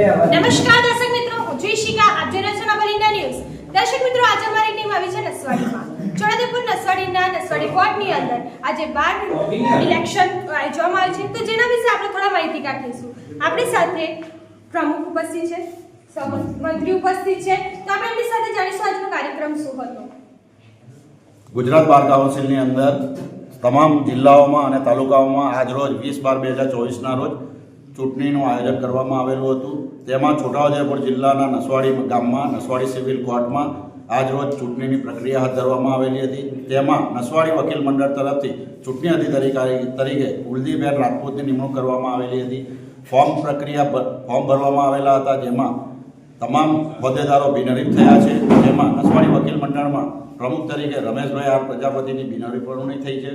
નમસ્કાર દર્શક મિત્રો જય શિકા આજે રચના બલિંદા ન્યૂઝ. દર્શક મિત્રો આજે અમારી ટીમ આવી છે નસવાડીમાં. છોટાદેપુર નસવાડીના નસવાડી કોર્ટની અંદર આજે બાર ઇલેક્શન આયોજવામાં આવ્યું છે. તો જેના વિશે આપણે થોડા માહિતી કાઢીશું. આપણી સાથે પ્રમુખ ઉપસ્થિત છે મંત્રી ઉપસ્થિત છે. તો આપણે એમની સાથે જાણીશું આજનો કાર્યક્રમ શું હતો. ગુજરાત બાર કાઉન્સિલની અંદર તમામ જિલ્લાઓમાં અને તાલુકાઓમાં આજરોજ વીસ બાર બે હજાર ચોવીસના રોજ ચૂંટણીનું આયોજન કરવામાં આવેલું હતું. તેમાં છોટાઉદેપુર જિલ્લાના નસવાડી ગામમાં, નસવાડી સિવિલ કોર્ટમાં આજરોજ ચૂંટણીની પ્રક્રિયા હાથ ધરવામાં આવેલી હતી. તેમાં નસવાડી વકીલ મંડળ તરફથી ચૂંટણી અધિકારી તરીકે કુલદીપબેન રાજપૂતની નિમણૂક કરવામાં આવેલી હતી. ફોર્મ પ્રક્રિયા ફોર્મ ભરવામાં આવેલા હતા, જેમાં તમામ હોદ્દેદારો બિનહરીફ થયા છે. જેમાં નસવાડી વકીલ મંડળમાં પ્રમુખ તરીકે રમેશભાઈ આર પ્રજાપતિની બિનહરીફ વરણી થઈ છે.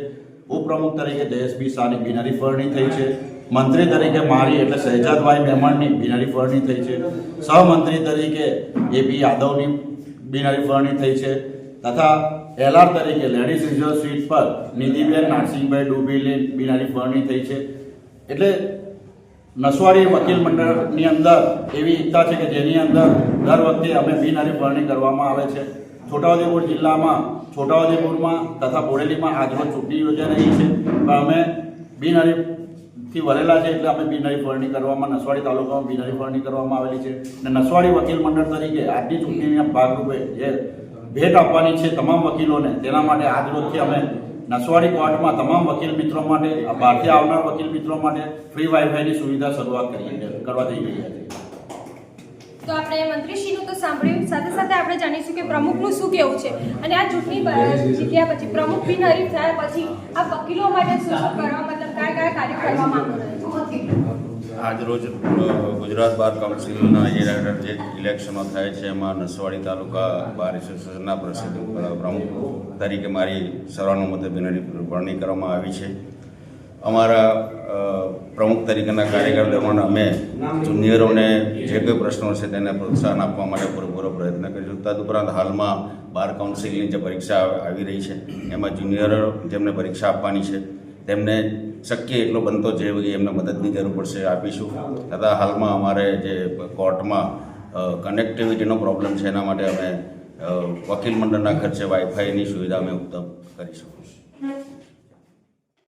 ઉપપ્રમુખ તરીકે જયેશબી શાહની બિનહરીફ વરણી થઈ છે. મંત્રી તરીકે મારી એટલે શહેજાદભાઈ મેમણની બિનારી ફરણી થઈ છે. સહમંત્રી તરીકે એબી યાદવની બિનારી ફરણી થઈ છે. તથા એલઆર તરીકે લેડીઝ રિઝર્વ સીટ પર નિધિબેન નારસિંહભાઈ ડુબીની બિનારી ફરણી થઈ છે. એટલે નસવાડી વકીલ મંડળની અંદર એવી ઈચ્છા છે કે જેની અંદર દર વખતે અમે બિનારી ફરણી કરવામાં આવે છે. છોટાઉદેપુર જિલ્લામાં, છોટાઉદેપુરમાં તથા બોડેલીમાં આજરોજ ચૂંટણી યોજાઈ રહી છે. પણ અમે બિનહરીફથી વરેલા છે એટલે અમે બિનારી ફળની કરવામાં, નસવાડી તાલુકામાં બિનારી ફળની કરવામાં આવેલી છે. અને નસવાડી વકીલ મંડળ તરીકે આજની ચૂંટણીના ભાગરૂપે જે ભેટ આપવાની છે તમામ વકીલોને, તેના માટે આજરોજથી અમે નસવાડી કોર્ટમાં તમામ વકીલ મિત્રો માટે બહારથી આવનાર વકીલ મિત્રો માટે ફ્રી વાઈફાઈની સુવિધા શરૂઆત કરી કરવા જઈ રહ્યા છે તો આપણે મંત્રીશ્રીનું તો સાંભળ્યું, સાથે સાથે આપણે જાણીશું કે પ્રમુખનું શું કેવું છે. અને આ ચૂંટણી જીત્યા પછી પ્રમુખ બિનહરીફ થયા પછી આ વકીલો માટે શું શું કરવા, મતલબ કયા કયા કાર્ય કરવા માંગો આજરોજ ગુજરાત બાર કાઉન્સિલના જે ઇલેક્શનો થાય છે, એમાં નસવાડી તાલુકા બાર એસોસિએશનના પ્રસિદ્ધ પ્રમુખ તરીકે મારી સર્વાનુમતે બિનહરી વરણી કરવામાં આવી છે. અમારા પ્રમુખ તરીકેના કાર્યકાળ દરમિયાન અમે જુનિયરોને જે કોઈ પ્રશ્નો છે તેને પ્રોત્સાહન આપવા માટે પૂરેપૂરો પ્રયત્ન કરીશું. તદુપરાંત હાલમાં બાર કાઉન્સિલની જે પરીક્ષા આવી રહી છે એમાં જુનિયરો જેમને પરીક્ષા આપવાની છે તેમને શક્ય એટલો બનતો જે એમને મદદની જરૂર પડશે આપીશું. તથા હાલમાં અમારે જે કોર્ટમાં કનેક્ટિવિટીનો પ્રોબ્લેમ છે એના માટે અમે વકીલ મંડળના ખર્ચે વાઈફાઈની સુવિધા અમે ઉત્તમ કરીશું